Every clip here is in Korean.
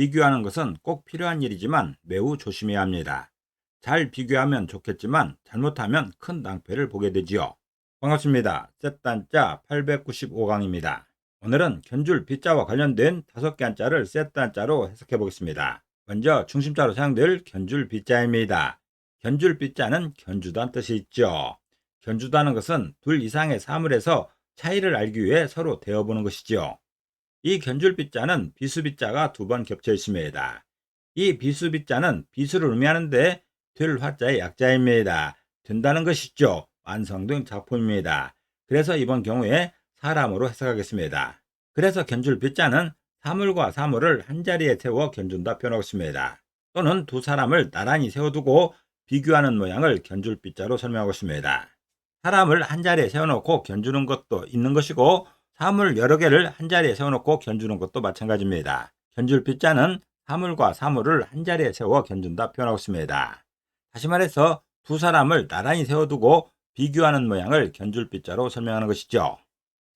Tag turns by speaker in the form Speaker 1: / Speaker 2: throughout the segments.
Speaker 1: 비교하는 것은 꼭 필요한 일이지만 매우 조심해야 합니다. 잘 비교하면 좋겠지만 잘못하면 큰 낭패를 보게 되지요. 반갑습니다. 셋단자 895강입니다. 오늘은 견줄 B자와 관련된 5개 한자를 셋단자로 해석해 보겠습니다. 먼저 중심자로 사용될 견줄 B자입니다. 견줄 B자는 견주다는 뜻이 있죠. 견주다는 것은 둘 이상의 사물에서 차이를 알기 위해 서로 대어보는 것이지요. 이 견줄 B자는 비수 B자가 두 번 겹쳐 있습니다. 이 비수 B자는 비수를 의미하는데 될 화자의 약자입니다. 된다는 것이죠. 완성된 작품입니다. 그래서 이번 경우에 사람으로 해석하겠습니다. 그래서 견줄 B자는 사물과 사물을 한자리에 세워 견준다 표현하고 있습니다. 또는 두 사람을 나란히 세워두고 비교하는 모양을 견줄 B자로 설명하고 있습니다. 사람을 한자리에 세워놓고 견주는 것도 있는 것이고 사물 여러 개를 한자리에 세워놓고 견주는 것도 마찬가지입니다. 견줄 B자는 사물과 사물을 한자리에 세워 견준다 표현하고 있습니다. 다시 말해서 두 사람을 나란히 세워두고 비교하는 모양을 견줄 B자로 설명하는 것이죠.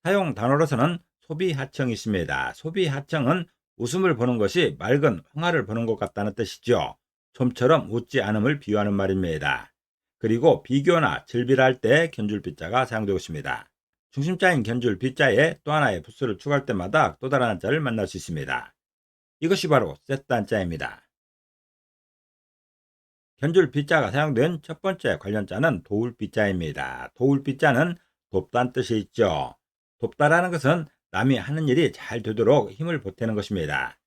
Speaker 1: 사용 단어로서는 소비 하청이 있습니다. 소비 하청은 웃음을 보는 것이 맑은 황화를 보는 것 같다는 뜻이죠. 좀처럼 웃지 않음을 비유하는 말입니다. 그리고 비교나 즐비를 할 때 견줄 B자가 사용되고 있습니다. 중심자인 견줄 B자에 또 하나의 부수를 추가할 때마다 또 다른 한자를 만날 수 있습니다. 이것이 바로 세트 한자입니다. 견줄 B자가 사용된 첫 번째 관련자는 도울 B자입니다. 도울 B자는 돕다는 뜻이 있죠. 돕다라는 것은 남이 하는 일이 잘 되도록 힘을 보태는 것입니다.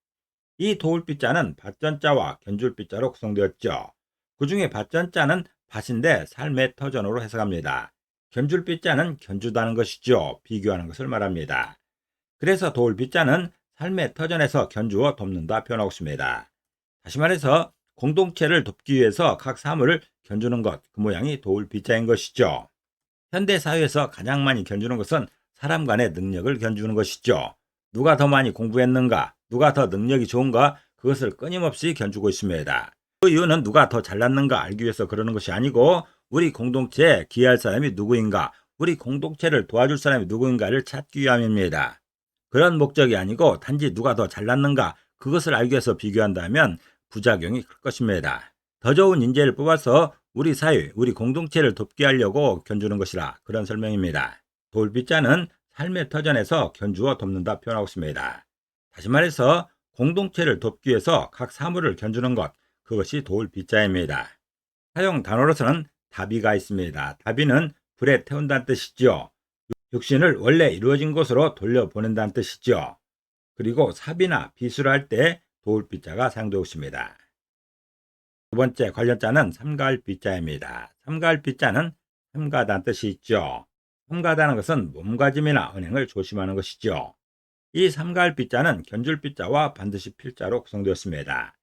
Speaker 1: 이 도울 B자는 밭전자와 견줄 B자로 구성되었죠. 그 중에 밭전자는 밭인데 삶의 터전으로 해석합니다. 견줄 B자는 견주다는 것이죠. 비교하는 것을 말합니다. 그래서 도울 B자는 삶의 터전에서 견주어 돕는다 표현하고 있습니다. 다시 말해서 공동체를 돕기 위해서 각 사물을 견주는 것, 그 모양이 도울 B자인 것이죠. 현대 사회에서 가장 많이 견주는 것은 사람 간의 능력을 견주는 것이죠. 누가 더 많이 공부했는가, 누가 더 능력이 좋은가, 그것을 끊임없이 견주고 있습니다. 그 이유는 누가 더 잘났는가 알기 위해서 그러는 것이 아니고, 우리 공동체에 기여할 사람이 누구인가, 우리 공동체를 도와줄 사람이 누구인가를 찾기 위함입니다. 그런 목적이 아니고 단지 누가 더 잘났는가, 그것을 알기 위해서 비교한다면 부작용이 클 것입니다. 더 좋은 인재를 뽑아서 우리 사회, 우리 공동체를 돕게 하려고 견주는 것이라 그런 설명입니다. 돌빗자는 삶의 터전에서 견주어 돕는다 표현하고 있습니다. 다시 말해서 공동체를 돕기 위해서 각 사물을 견주는 것, 그것이 돌빗자입니다. 사용 단어로서는 다비가 있습니다. 다비는 불에 태운다는 뜻이죠. 육신을 원래 이루어진 곳으로 돌려보낸다는 뜻이죠. 그리고 삽이나 비수를 할 때 도울빗자가 사용되고 있습니다. 두 번째 관련자는 삼가을빗자입니다. 삼가을빗자는 삼가다는 뜻이 있죠. 삼가다는 것은 몸가짐이나 언행을 조심하는 것이죠. 이 삼가을빗자는 견줄빗자와 반드시 필자로 구성되었습니다.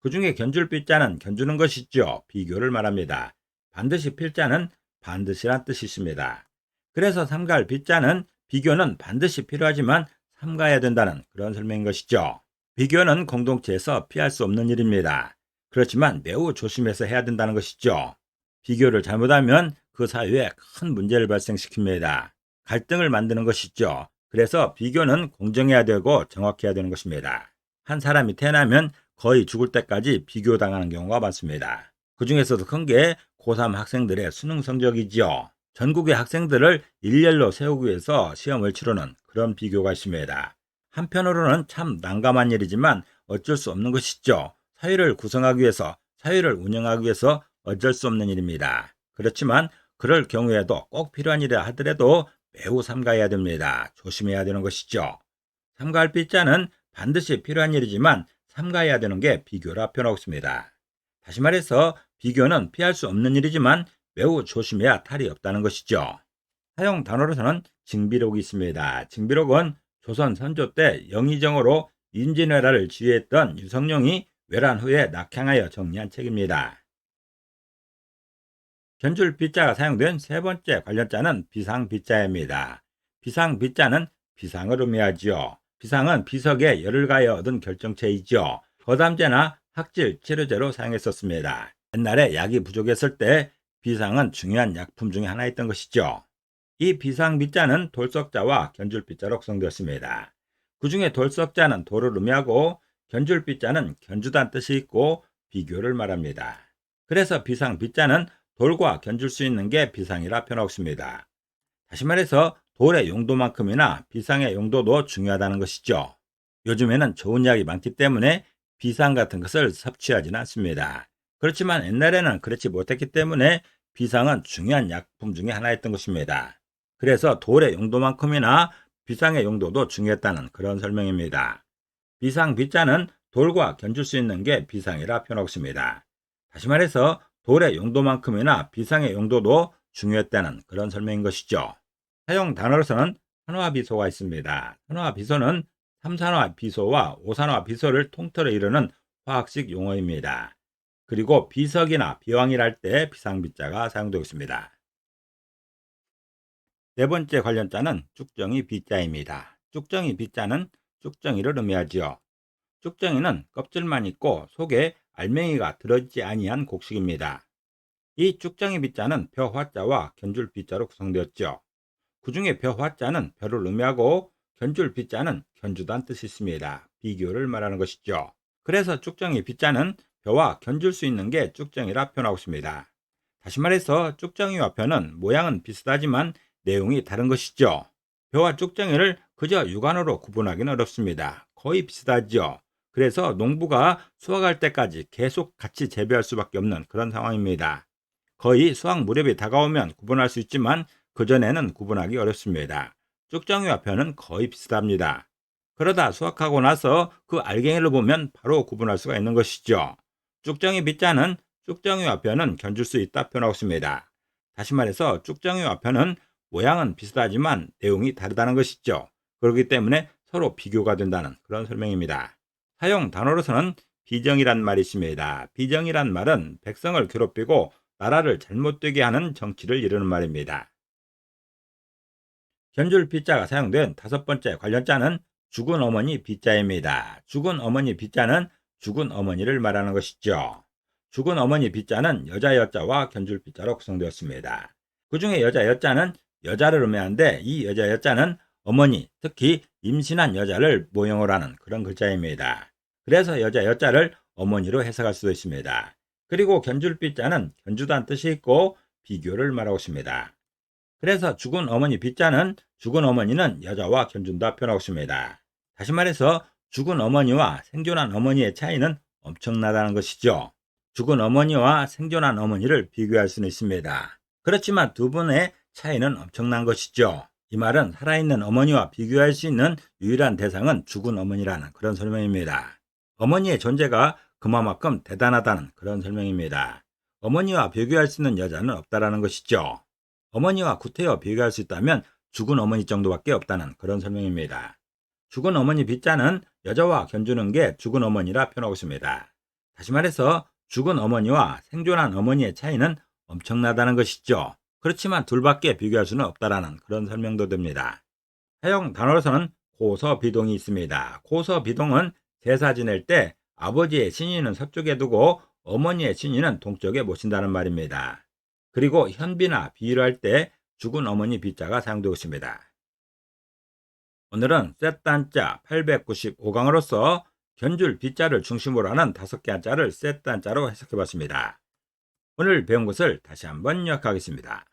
Speaker 1: 그 중에 견줄빗자는 견주는 것이죠. 비교를 말합니다. 반드시 필자는 반드시란 뜻이 있습니다. 그래서 삼가을빗자는 비교는 반드시 필요하지만 삼가해야 된다는 그런 설명인 것이죠. 비교는 공동체에서 피할 수 없는 일입니다. 그렇지만 매우 조심해서 해야 된다는 것이죠. 비교를 잘못하면 그 사회에 큰 문제를 발생시킵니다. 갈등을 만드는 것이죠. 그래서 비교는 공정해야 되고 정확해야 되는 것입니다. 한 사람이 태어나면 거의 죽을 때까지 비교당하는 경우가 많습니다. 그 중에서도 큰 게 고3 학생들의 수능 성적이지요. 전국의 학생들을 일렬로 세우기 위해서 시험을 치르는 그런 비교가 있습니다. 한편으로는 참 난감한 일이지만 어쩔 수 없는 것이죠. 사회를 구성하기 위해서, 사회를 운영하기 위해서 어쩔 수 없는 일입니다. 그렇지만 그럴 경우에도 꼭 필요한 일이라 하더라도 매우 삼가해야 됩니다. 조심해야 되는 것이죠. 삼가할 빗자는 반드시 필요한 일이지만 삼가해야 되는 게 비교라 표현하고 있습니다. 다시 말해서 비교는 피할 수 없는 일이지만 매우 조심해야 탈이 없다는 것이죠. 사용 단어로서는 징비록이 있습니다. 징비록은 조선 선조 때 영의정으로 인진회라를 지휘했던 유성룡이 외란 후에 낙향하여 정리한 책입니다. 견줄 빗자가 사용된 세 번째 관련자는 비상 빗자입니다. 비상 빗자는 비상을 의미하지요. 비상은 비석에 열을 가해 얻은 결정체이죠. 거담제나 학질 치료제로 사용했었습니다. 옛날에 약이 부족했을 때 비상은 중요한 약품 중에 하나였던 것이죠. 이 비상 빗자는 돌석자와 견줄 빗자로 구성되었습니다. 그 중에 돌석자는 돌을 의미하고 견줄 빗자는 견주다는 뜻이 있고 비교를 말합니다. 그래서 비상 빗자는 돌과 견줄 수 있는 게 비상이라 표현하고 있습니다. 다시 말해서 돌의 용도만큼이나 비상의 용도도 중요하다는 것이죠. 요즘에는 좋은 약이 많기 때문에 비상 같은 것을 섭취하지는 않습니다. 그렇지만 옛날에는 그렇지 못했기 때문에 비상은 중요한 약품 중에 하나였던 것입니다. 그래서 돌의 용도만큼이나 비상의 용도도 중요했다는 그런 설명입니다. 비상 비자는 돌과 견줄 수 있는 게 비상이라 표현하고 있습니다. 다시 말해서 돌의 용도만큼이나 비상의 용도도 중요했다는 그런 설명인 것이죠. 사용 단어로서는 산화 비소가 있습니다. 산화 비소는 3산화 비소와 5산화 비소를 통틀어 이르는 화학식 용어입니다. 그리고 비석이나 비왕이랄 때 비상비자가 사용되고 있습니다. 네 번째 관련 자는 쭉정이 비자입니다. 쭉정이 비자는 쭉정이를 의미하지요. 쭉정이는 껍질만 있고 속에 알맹이가 들어있지 아니한 곡식입니다. 이 쭉정이 비자는 벼 화자와 견줄 비자로 구성되었죠. 그 중에 벼 화자는 벼를 의미하고 견줄 비자는 견주다는 뜻이 있습니다. 비교를 말하는 것이죠. 그래서 쭉정이 비자는 벼와 견줄 수 있는 게 쭉정이라 표현하고 있습니다. 다시 말해서 쭉정이와 벼는 모양은 비슷하지만 내용이 다른 것이죠. 벼와 쭉정이를 그저 육안으로 구분하기는 어렵습니다. 거의 비슷하죠. 그래서 농부가 수확할 때까지 계속 같이 재배할 수밖에 없는 그런 상황입니다. 거의 수확 무렵이 다가오면 구분할 수 있지만 그전에는 구분하기 어렵습니다. 쭉정이와 벼는 거의 비슷합니다. 그러다 수확하고 나서 그 알갱이를 보면 바로 구분할 수가 있는 것이죠. 쭉정이 빗자는 쭉정이와 벼는 견줄 수 있다 표현하고 있습니다. 다시 말해서 쭉정이와 벼는 모양은 비슷하지만 내용이 다르다는 것이죠. 그렇기 때문에 서로 비교가 된다는 그런 설명입니다. 사용 단어로서는 비정이란 말이 있습니다. 비정이란 말은 백성을 괴롭히고 나라를 잘못되게 하는 정치를 이루는 말입니다. 견줄 빗자가 사용된 다섯 번째 관련자는 죽은 어머니 빗자입니다. 죽은 어머니 빗자는 죽은 어머니를 말하는 것이죠. 죽은 어머니 빗자는 여자 여자와 견줄 빗자로 구성되었습니다. 그 중에 여자 여자는 여자를 의미하는데 이 여자 여자는 어머니, 특히 임신한 여자를 모형으로 하는 그런 글자입니다. 그래서 여자 여자를 어머니로 해석할 수도 있습니다. 그리고 견줄 빗자는 견주다는 뜻이 있고 비교를 말하고 있습니다. 그래서 죽은 어머니 빗자는 죽은 어머니는 여자와 견준다 표현하고 있습니다. 다시 말해서 죽은 어머니와 생존한 어머니의 차이는 엄청나다는 것이죠. 죽은 어머니와 생존한 어머니를 비교할 수는 있습니다. 그렇지만 두 분의 차이는 엄청난 것이죠. 이 말은 살아있는 어머니와 비교할 수 있는 유일한 대상은 죽은 어머니라는 그런 설명입니다. 어머니의 존재가 그만큼 대단하다는 그런 설명입니다. 어머니와 비교할 수 있는 여자는 없다라는 것이죠. 어머니와 구태여 비교할 수 있다면 죽은 어머니 정도밖에 없다는 그런 설명입니다. 죽은 어머니 빗자는 여자와 견주는 게 죽은 어머니라 표현하고 있습니다. 다시 말해서 죽은 어머니와 생존한 어머니의 차이는 엄청나다는 것이죠. 그렇지만 둘밖에 비교할 수는 없다라는 그런 설명도 됩니다. 사용 단어로서는 고서비동이 있습니다. 고서비동은 제사 지낼 때 아버지의 신인은 서쪽에 두고 어머니의 신인은 동쪽에 모신다는 말입니다. 그리고 현비나 비유를 할때 죽은 어머니 비자가 사용되고 있습니다. 오늘은 셋단자 895강으로서 견줄 비자를 중심으로 하는 다섯 개 한자를 셋단자로 해석해 봤습니다. 오늘 배운 것을 다시 한번 요약하겠습니다.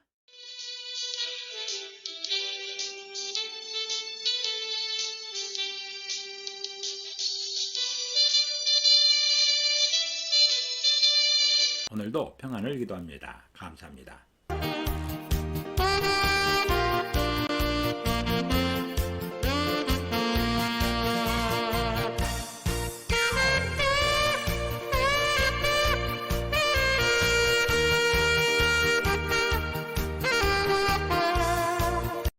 Speaker 1: 오늘도 평안을 기도합니다. 감사합니다.